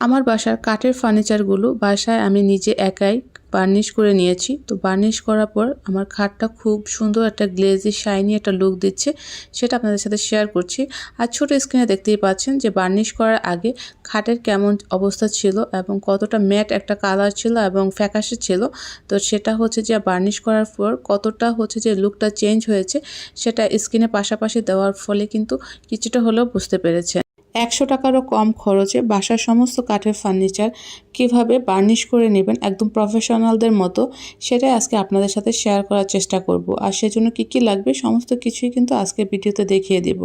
আমার বাসার কাঠের ফার্নিচারগুলো বাসায় আমি নিজে একাই বার্নিশ করে নিয়েছি। তো বার্নিশ করার পর আমার খাটটা খুব সুন্দর একটা গ্লেজি, শাইনি একটা লুক দিচ্ছে, সেটা আপনাদের সাথে শেয়ার করছি। আর ছোটো স্ক্রিনে দেখতেই পাচ্ছেন যে বার্নিশ করার আগে খাটের কেমন অবস্থা ছিল এবং কতটা ম্যাট একটা কালার ছিল এবং ফ্যাকাশে ছিল। তো সেটা হচ্ছে যে বার্নিশ করার পর কতটা হচ্ছে যে লুকটা চেঞ্জ হয়েছে, সেটা স্ক্রিনে পাশাপাশি দেওয়ার ফলে কিন্তু কিছুটা হলেও বুঝতে পেরেছে একশো টাকারও কম খরচে বাসার সমস্ত কাঠের ফার্নিচার কীভাবে বার্নিশ করে নেবেন একদম প্রফেশনালদের মতো, সেটাই আজকে আপনাদের সাথে শেয়ার করার চেষ্টা করব। আর সেজন্য কি কি লাগবে সমস্ত কিছুই কিন্তু আজকে ভিডিওতে দেখিয়ে দেব।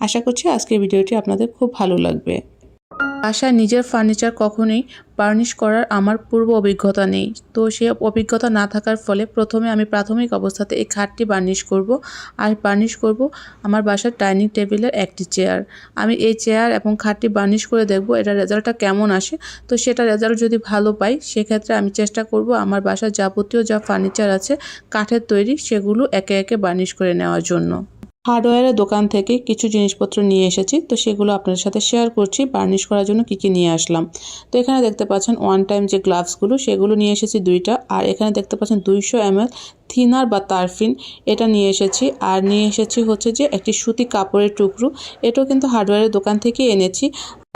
আশা করছি আজকের ভিডিওটি আপনাদের খুব ভালো লাগবে। বাসায় নিজের ফার্নিচার কখনোই বার্নিশ করার আমার পূর্ব অভিজ্ঞতা নেই। তো সে অভিজ্ঞতা না থাকার ফলে প্রথমে আমি প্রাথমিক অবস্থাতে এই খাটটি বার্নিশ করব আর বার্নিশ করব আমার বাসার ডাইনিং টেবিলের একটি চেয়ার। আমি এই চেয়ার এবং খাটটি বার্নিশ করে দেখব এটার রেজাল্টটা কেমন আসে। তো সেটা রেজাল্ট যদি ভালো পাই, সেক্ষেত্রে আমি চেষ্টা করব আমার বাসার যাবতীয় যা ফার্নিচার আছে, কাঠের তৈরি, সেগুলো একে একে বার্নিশ করে নেওয়ার জন্য। হার্ডওয়্যারের দোকান থেকে কিছু জিনিসপত্র নিয়ে এসেছি, তো সেগুলো আপনাদের সাথে শেয়ার করছি বার্নিশ করার জন্য কি কি নিয়ে আসলাম। তো এখানে দেখতে পাচ্ছেন ওয়ান টাইম যে গ্লাভসগুলো সেগুলো নিয়ে এসেছি দুইটা, আর এখানে দেখতে পাচ্ছেন দুইশো এমএল থিনার বা তারফিন এটা নিয়ে এসেছি, আর নিয়ে এসেছি হচ্ছে যে একটি সুতি কাপড়ের টুকরো, এটাও কিন্তু হার্ডওয়্যারের দোকান থেকে এনেছি।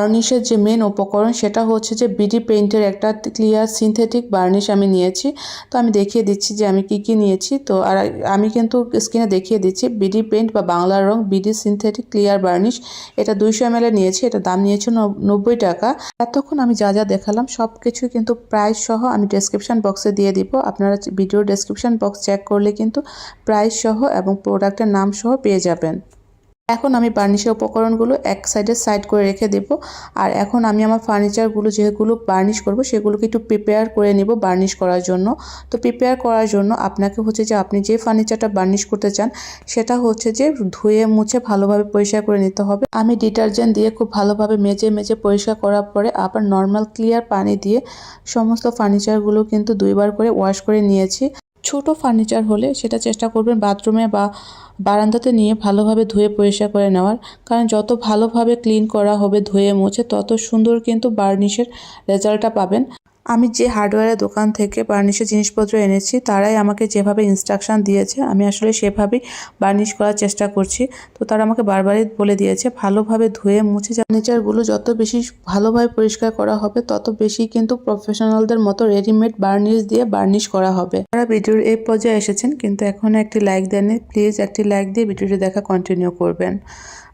বার্নিশের যে মেন উপকরণ সেটা হচ্ছে যে বিডি পেইন্টের একটা ক্লিয়ার সিনথেটিক বার্নিশ আমি নিয়েছি। তো আমি দেখিয়ে দিচ্ছি যে আমি কি কি নিয়েছি। তো আর আমি কিন্তু স্ক্রিনে দেখিয়ে দিচ্ছি বিডি পেইন্ট বা বাংলার রং বিডি সিনথেটিক ক্লিয়ার বার্নিশ এটা দুইশো এম নিয়েছি, এটা দাম নিয়েছে নব্বই টাকা। এতক্ষণ আমি যা যা দেখালাম সব কিছুই কিন্তু প্রাইস সহ আমি ডেসক্রিপশন বক্সে দিয়ে দিব। আপনারা ভিডিও ডেসক্রিপশন বক্স চেক করলে কিন্তু প্রাইস সহ এবং প্রোডাক্টের নাম সহ পেয়ে যাবেন। এখন আমি বার্নিশের উপকরণগুলো এক সাইডে সাইড করে রেখে দেব। আর এখন আমি আমার ফার্নিচারগুলো যেগুলো বার্নিশ করব, সেগুলোকে একটু প্রিপেয়ার করে নেব বার্নিশ করার জন্য। তো প্রিপেয়ার করার জন্য আপনাকে হচ্ছে যে আপনি যে ফার্নিচারটা বার্নিশ করতে চান, সেটা হচ্ছে যে ধুয়ে মুছে ভালোভাবে পরিষ্কার করে নিতে হবে। আমি ডিটারজেন্ট দিয়ে খুব ভালোভাবে মেজে মেজে পরিষ্কার করার পরে আবার নর্মাল ক্লিয়ার পানি দিয়ে সমস্ত ফার্নিচারগুলো কিন্তু দুইবার করে ওয়াশ করে নিয়েছি। ছোট ফার্নিচার হলে সেটা চেষ্টা করবেন বাথরুমে বা বারান্দাতে নিয়ে ভালোভাবে ধুয়ে পরিষ্কার করে নেওয়ার। কারণ যত ভালোভাবে ক্লিন করা হবে ধুয়ে মুছে, তত সুন্দর কিন্তু বার্নিশের রেজাল্টটা পাবেন। আমি যে হার্ডওয়্যারের দোকান থেকে বার্নিশের জিনিসপত্র এনেছি, তারাই আমাকে যেভাবে ইনস্ট্রাকশান দিয়েছে, আমি আসলে সেভাবেই বার্নিশ করার চেষ্টা করছি। তো তারা আমাকে বারবারই বলে দিয়েছে, ভালোভাবে ধুয়ে মুছে ফার্নিচারগুলো যত বেশি ভালোভাবে পরিষ্কার করা হবে, তত বেশি কিন্তু প্রফেশনালদের মতো রেডিমেড বার্নিশ দিয়ে বার্নিশ করা হবে। তারা ভিডিওর এই পর্যায়ে এসেছেন, কিন্তু এখনও একটি লাইক দেননি প্লিজ একটি লাইক দিয়ে ভিডিওটি দেখা কন্টিনিউ করবেন।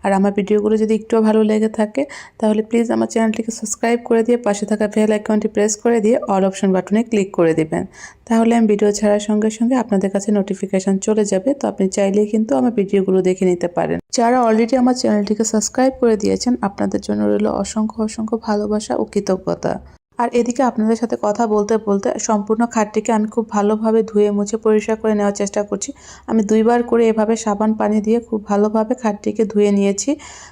আর আমার ভিডিওগুলো যদি একটুও ভালো লেগে থাকে, তাহলে প্লিজ আমার চ্যানেলটিকে সাবস্ক্রাইব করে দিয়ে পাশে থাকা বেল আইকনটি প্রেস করে দিয়ে অল অপশন বাটনে ক্লিক করে দেবেন। তাহলে আমি ভিডিও ছাড়ার সঙ্গে সঙ্গে আপনাদের কাছে নোটিফিকেশান চলে যাবে, তো আপনি চাইলেই কিন্তু আমার ভিডিওগুলো দেখে নিতে পারেন। যারা অলরেডি আমার চ্যানেলটিকে সাবস্ক্রাইব করে দিয়েছেন, আপনাদের জন্য রইল অসংখ্য অসংখ্য ভালোবাসা ও কৃতজ্ঞতা। আর এদিকে আপনাদের সাথে কথা বলতে বলতে সম্পূর্ণ খাটটিকে আমি খুব ভালোভাবে ধুয়ে মুছে পরিষ্কার করে নেওয়ার চেষ্টা করছি। আমি দুইবার করে এভাবে সাবান পানি দিয়ে খুব ভালোভাবে খাটটিকে ধুয়ে নিয়েছি।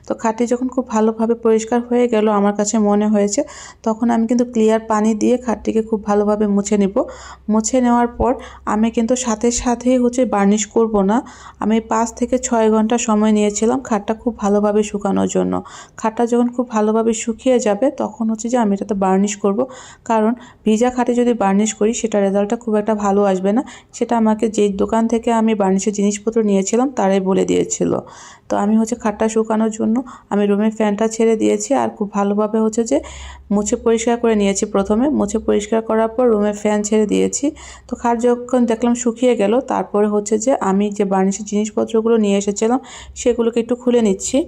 তো খাটটি যখন খুব ভালোভাবে পরিষ্কার হয়ে গেল আমার কাছে মনে হয়েছে, তখন আমি কিন্তু ক্লিয়ার পানি দিয়ে খাটটিকে খুব ভালোভাবে মুছে নিব। মুছে নেওয়ার পর আমি কিন্তু সাথে সাথেই হচ্ছে বার্নিশ করব না। আমি পাঁচ থেকে ছয় ঘণ্টা সময় নিয়েছিলাম খাটটা খুব ভালোভাবে শুকানোর জন্য। খাটটা যখন খুব ভালোভাবে শুকিয়ে যাবে, তখন হচ্ছে যে আমি এটাতে বার্নিশ করব। করব। কারণ ভিজা খাটে যদি বার্নিশ করি, সেটা রেজাল্টটা খুব একটা ভালো আসবে না। সেটা আমাকে যে দোকান থেকে আমি বার্নিশের জিনিসপত্র নিয়েছিলাম, তারাই বলে দিয়েছিল। তো আমি হচ্ছে খাটটা শুকানোর জন্য আমি রুমের ফ্যানটা ছেড়ে দিয়েছি আর খুব ভালোভাবে হচ্ছে যে মুছে পরিষ্কার করে নিয়েছি প্রথমে। মুছে পরিষ্কার করার পর রুমের ফ্যান ছেড়ে দিয়েছি। তো খাট যখন দেখলাম শুকিয়ে গেল, তারপরে হচ্ছে যে আমি যে বার্নিশের জিনিসপত্রগুলো নিয়ে এসেছিলাম, সেগুলোকে একটু খুলে নিচ্ছি।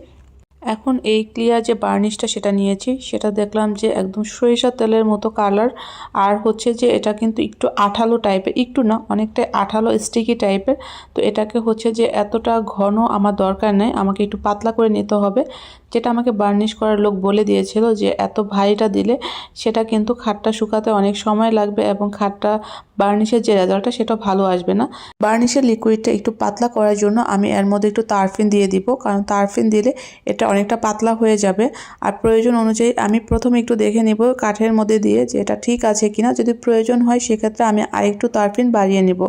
এখন এই ক্লিয়ার যে বার্নিশটা সেটা নিয়েছি, সেটা দেখলাম যে একদম সরিষা তেলের মতো কালার। আর হচ্ছে যে এটা কিন্তু একটু আঠালো টাইপের, একটু না অনেকটাই আঠালো স্টিকি টাইপের। তো এটাকে হচ্ছে যে এতটা ঘন আমার দরকার নেই, আমাকে একটু পাতলা করে নিতে হবে। যেটা আমাকে বার্নিশ করার লোক বলে দিয়েছিল যে এত ভারীটা দিলে সেটা কিন্তু খাটটা শুকাতে অনেক সময় লাগবে এবং খাটটা বার্নিশের যে রেজাল্টটা সেটা ভালো আসবে না। বার্নিশের লিকুইডটা একটু পাতলা করার জন্য আমি এর মধ্যে একটু তারফিন দিয়ে দিব, কারণ তারফিন দিলে এটা অনেকটা পাতলা হয়ে যাবে। আর প্রয়োজন অনুযায়ী আমি প্রথমে একটু দেখে নিব কাঠের মধ্যে দিয়ে যে এটা ঠিক আছে কিনা। যদি প্রয়োজন হয় সেক্ষেত্রে আমি আরেকটু তারফিন বাড়িয়ে নিব।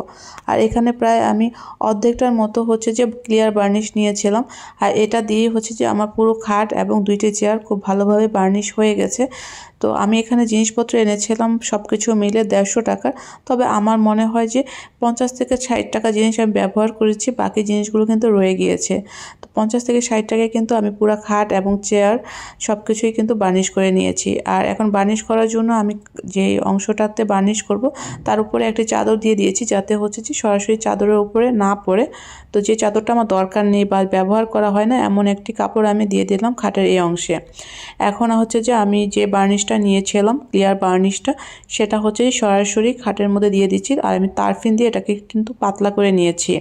আর এখানে প্রায় আমি অর্ধেকটার মতো হচ্ছে যে ক্লিয়ার বার্নিশ নিয়েছিলাম। আর এটা দিয়ে হচ্ছে যে আমার পুরো খাট এবং দুইটি চেয়ার খুব ভালোভাবে বার্নিশ হয়ে গেছে। তো আমি এখানে জিনিসপত্র এনেছিলাম সব কিছু মিলে দেড়শো টাকা। তবে আমার মনে হয় যে পঞ্চাশ থেকে ষাট টাকা জিনিস আমি ব্যবহার করেছি, বাকি জিনিসগুলো কিন্তু রয়ে গিয়েছে। পঞ্চাশ থেকে ষাট টাকায় কিন্তু আমি পুরো খাট এবং চেয়ার সব কিছুই কিন্তু বার্নিশ করে নিয়েছি। আর এখন বার্নিশ করার জন্য আমি যে অংশটাতে বার্নিশ করব, তার উপরে একটি চাদর দিয়ে দিয়েছি যাতে হচ্ছে যে সরাসরি চাদরের উপরে না পড়ে। তো যে চাদরটা আমার দরকার নেই বা ব্যবহার করা হয় না, এমন একটি কাপড় আমি দিয়ে দিলাম খাটের এই অংশে। এখন হচ্ছে যে আমি যে বার্নিশটা নিয়েছিলাম, ক্লিয়ার বার্নিশটা, সেটা হচ্ছে সরাসরি খাটের মধ্যে দিয়ে দিচ্ছি আর আমি তারফিন দিয়ে এটাকে কিন্তু পাতলা করে নিয়েছি।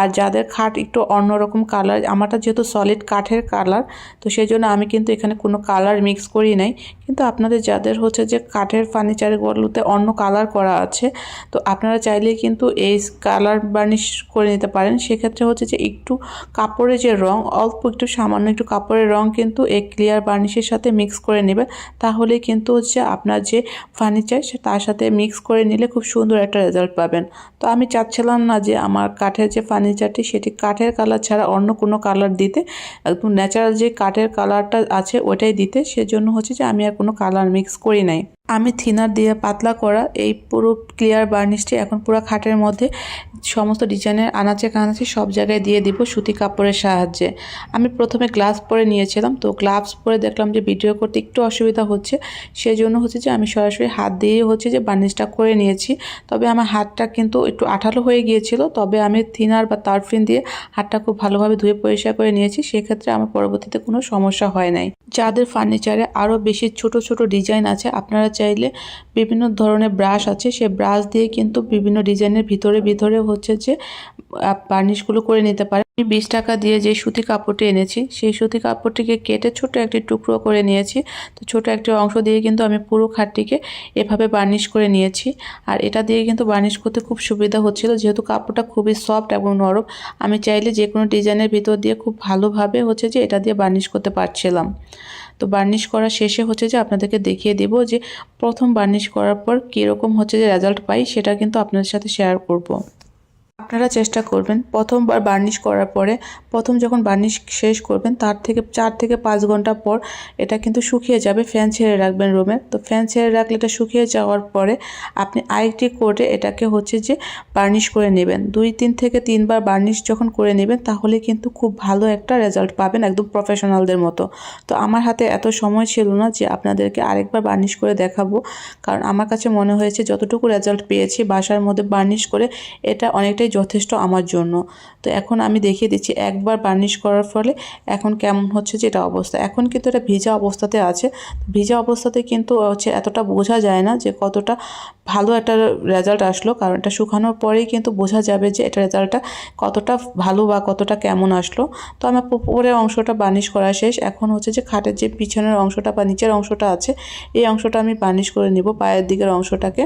আর যাদের খাট একটু অন্যরকম কালার আমারটা যেহেতু সলিড কাঠের কালার তো সেই জন্য আমি কিন্তু এখানে কোনো কালার মিক্স করি নাই। কিন্তু আপনাদের যাদের হচ্ছে যে কাঠের ফার্নিচারগুলোতে অন্য কালার করা আছে, তো আপনারা চাইলে কিন্তু এই কালার বার্নিশ করে নিতে পারেন। সেক্ষেত্রে হচ্ছে যে একটু কাপড়ের যে রং, অল্প একটু সামান্য একটু কাপড়ের রং কিন্তু এই ক্লিয়ার বার্নিশের সাথে মিক্স করে নেবেন তাহলে কিন্তু হচ্ছে আপনার যে ফার্নিচার সে তার সাথে মিক্স করে নিলে খুব সুন্দর একটা রেজাল্ট পাবেন। তো আমি চাচ্ছিলাম না যে আমার কাঠের যে ফার্নিচারটি সেটি কাঠের কালার ছাড়া অন্য কোনো কালার দিতে, একদম ন্যাচারাল যে কাঠের কালারটা আছে ওটাই দিতে, সেজন্য হচ্ছে যে আমি আর কোনো কালার মিক্স করি নাই। আমি থিনার দিয়ে পাতলা করা এই পুরো ক্লিয়ার বার্নিশটি এখন পুরো খাটের মধ্যে সমস্ত ডিজাইনের আনাচে কানাচে সব জায়গায় দিয়ে দিব সুতি কাপড়ের সাহায্যে। আমি প্রথমে গ্লাভস পরে নিয়েছিলাম, তো গ্লাভস পরে দেখলাম যে ভিডিও করতে একটু অসুবিধা হচ্ছে সেই জন্য হচ্ছে যে আমি সরাসরি হাত দিয়েই হচ্ছে যে বার্নিশটা করে নিয়েছি। তবে আমার হাতটা কিন্তু একটু আঠালো হয়ে গিয়েছিল, তবে আমি থিনার বা তারফিন দিয়ে হাতটা খুব ভালোভাবে ধুয়ে পরিষ্কার করে নিয়েছি, সেক্ষেত্রে আমার পরবর্তীতে কোনো সমস্যা হয় নাই। যাদের ফার্নিচারে আরও বেশি ছোট ছোট ডিজাইন আছে, আপনারা চাইলে বিভিন্ন ধরনের ব্রাশ আছে। সে ব্রাশ দিয়ে কিন্তু বিভিন্ন ডিজাইনের ভিতরে ভিতরে হচ্ছে যে বার্নিশগুলো করে নিতে পারে। আমি বিশ টাকা দিয়ে যে সুতি কাপড়টি এনেছি, সেই সুতি কাপড়টিকে কেটে ছোট একটি টুকরো করে নিয়েছি। তো ছোট একটি অংশ দিয়ে কিন্তু আমি পুরো খাটটিকে এভাবে বার্নিশ করে নিয়েছি। আর এটা দিয়ে কিন্তু বার্নিশ করতে খুব সুবিধা হচ্ছিল, যেহেতু কাপড়টা খুবই সফট এবং নরম। আমি চাইলে যে কোনো ডিজাইনের ভিতর দিয়ে খুব ভালোভাবে হচ্ছে যে এটা দিয়ে বার্নিশ করতে পারছিলাম। তো বার্নিশ করা শেষে হচ্ছে যে আপনাদেরকে দেখিয়ে দেব যে প্রথম বার্নিশ করার পর কীরকম হচ্ছে যে রেজাল্ট পাই, সেটা কিন্তু আপনাদের সাথে শেয়ার করব। আপনারা চেষ্টা করবেন প্রথমবার বার্নিশ করার পরে, প্রথম যখন বার্নিশ শেষ করবেন, তার থেকে চার থেকে পাঁচ ঘণ্টা পর এটা কিন্তু শুকিয়ে যাবে, ফ্যান ছেড়ে রাখবেন রুমে। তো ফ্যান ছেড়ে রাখলে এটা শুকিয়ে যাওয়ার পরে আপনি আরেকটি কোটে এটাকে হচ্ছে যে বার্নিশ করে নেবেন। দুই, তিন থেকে তিনবার বার্নিশ যখন করে নেবেন, তাহলে কিন্তু খুব ভালো একটা রেজাল্ট পাবেন একদম প্রফেশনালদের মতো। তো আমার হাতে এত সময় ছিল না যে আপনাদেরকে আরেকবার বার্নিশ করে দেখাবো, কারণ আমার কাছে মনে হয়েছে যতটুকু রেজাল্ট পেয়েছি বাসার মধ্যে বার্নিশ করে, এটা অনেকটাই যথেষ্ট আমার জন্য। তো এখন আমি দেখিয়ে দিচ্ছি, একবার বার্নিশ করার ফলে এখন কেমন হচ্ছে যে এটা অবস্থা। এখন কিন্তু এটা ভিজা অবস্থাতে আছে। ভিজা অবস্থাতে কিন্তু হচ্ছে এতটা বোঝা যায় না যে কতটা ভালো একটা রেজাল্ট আসলো। কারণ এটা শুকানোর পরেই কিন্তু বোঝা যাবে যে এটা রেজাল্টটা কতটা ভালো বা কতটা কেমন আসলো। তো আমার উপরের অংশটা বার্নিশ করা শেষ। এখন হচ্ছে যে খাটের যে পিছনের অংশটা বা নিচের অংশটা আছে, এই অংশটা আমি বার্নিশ করে নিব পায়ের দিকের অংশটাকে।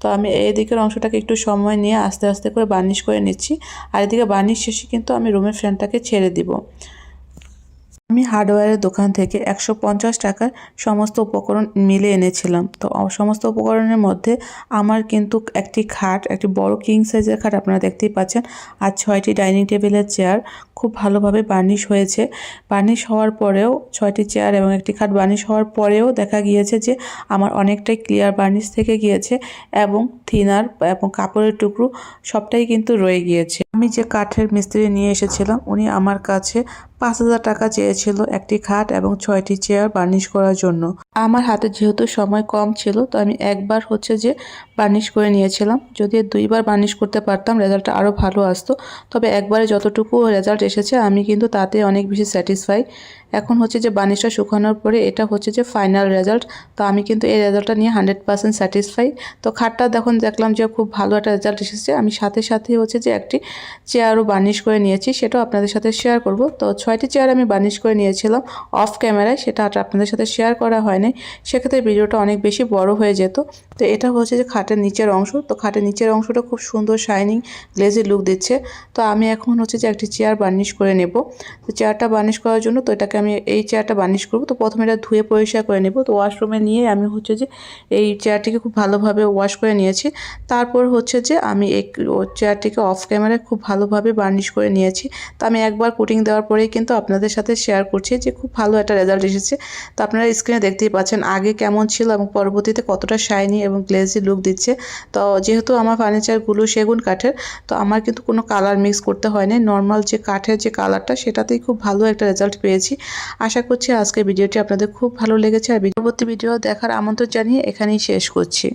তো আমি এই দিকের অংশটাকে একটু সময় নিয়ে আস্তে আস্তে করে বার্নিশ করে নিচ্ছি। আর এদিকে বার্নিশ শেষে কিন্তু আমি রুমের ফ্যানটাকে ছেড়ে দিব। আমি হার্ডওয়্যারের দোকান থেকে একশো পঞ্চাশ টাকার সমস্ত উপকরণ মিলে এনেছিলাম। তো সমস্ত উপকরণের মধ্যে আমার কিন্তু একটি খাট, একটি বড় কিং সাইজের খাট আপনারা দেখতেই পাচ্ছেন, আর ছয়টি ডাইনিং টেবিলের চেয়ার খুব ভালোভাবে বার্নিশ হয়েছে। বার্নিশ হওয়ার পরেও ছয়টি চেয়ার এবং একটি খাট বার্নিশ হওয়ার পরেও দেখা গিয়েছে যে আমার অনেকটাই ক্লিয়ার বার্নিশ থেকে গিয়েছে এবং থিনার এবং কাপড়ের টুকরো সবটাই কিন্তু রয়ে গিয়েছে। আমি যে কাঠের মিস্ত্রি নিয়ে এসেছিলাম, উনি আমার কাছে পাঁচ হাজার টাকা চেয়েছিল একটি খাট এবং ছয়টি চেয়ার বার্নিশ করার জন্য। আমার হাতে যেহেতু সময় কম ছিল, তো আমি একবার হচ্ছে যে বার্নিশ করে নিয়েছিলাম। যদি দুইবার বার্নিশ করতে পারতাম, রেজাল্টটা আরও ভালো আসতো, তবে একবারে যতটুকু রেজাল্ট এসেছে আমি কিন্তু তাতে অনেক বেশি স্যাটিসফাই এখন হচ্ছে যে বার্নিশটা শুকানোর পরে এটা হচ্ছে যে ফাইনাল রেজাল্ট তো আমি কিন্তু এই রেজাল্টটা নিয়ে হান্ড্রেড পার্সেন্ট স্যাটিসফাই তো খাটটা দেখুন, দেখলাম যে খুব ভালো একটা রেজাল্ট এসেছে। আমি সাথে সাথেই হচ্ছে যে একটি চেয়ারও বার্নিশ করে নিয়েছি, সেটাও আপনাদের সাথে শেয়ার করব। তো ছয়টি চেয়ার আমি বার্নিশ করে নিয়েছিলাম অফ ক্যামেরায় সেটা আপনাদের সাথে শেয়ার করা হয়নি। সেক্ষেত্রে ভিডিওটা অনেক বেশি বড় হয়ে যেত। তো এটা হচ্ছে যে খাটের নিচের অংশ। তো খাটের নিচের অংশটা খুব সুন্দর শাইনিং গ্লেজি লুক দিচ্ছে। তো আমি এখন হচ্ছে যে একটি চেয়ার বার্নিশ করে নেব। তো চেয়ারটা বার্নিশ করার জন্য তো এটাকে আমি এই চেয়ারটা বার্নিশ করব। তো প্রথমে এটা ধুয়ে পরিষ্কার করে নেব। তো ওয়াশরুমে নিয়ে আমি হচ্ছে যে এই চেয়ারটিকে খুব ভালোভাবে ওয়াশ করে নিয়েছি। তারপর হচ্ছে যে আমি এই চেয়ারটিকে অফ ক্যামেরায় খুব ভালোভাবে বার্নিশ করে নিয়েছি। তো আমি একবার কুটিং দেওয়ার পরেই কিন্তু আপনাদের সাথে শেয়ার করছি যে খুব ভালো একটা রেজাল্ট এসেছে। তো আপনারা স্ক্রিনে দেখতেই পাচ্ছেন আগে কেমন ছিল এবং পরবর্তীতে কতটা শাইনি এবং গ্লেজি লুক দিচ্ছে। তো যেহেতু আমার ফার্নিচারগুলো সেগুন কাঠের, তো আমার কিন্তু কোনো কালার মিক্স করতে হয়নি। নর্মাল যে কাঠের যে কালারটা সেটাতেই খুব ভালো একটা রেজাল্ট পেয়েছি। আশা করছি আজকের ভিডিওটি আপনাদের খুব ভালো লেগেছে। আর পরবর্তী ভিডিও দেখার আমন্ত্রণ জানিয়ে এখানেই শেষ করছি।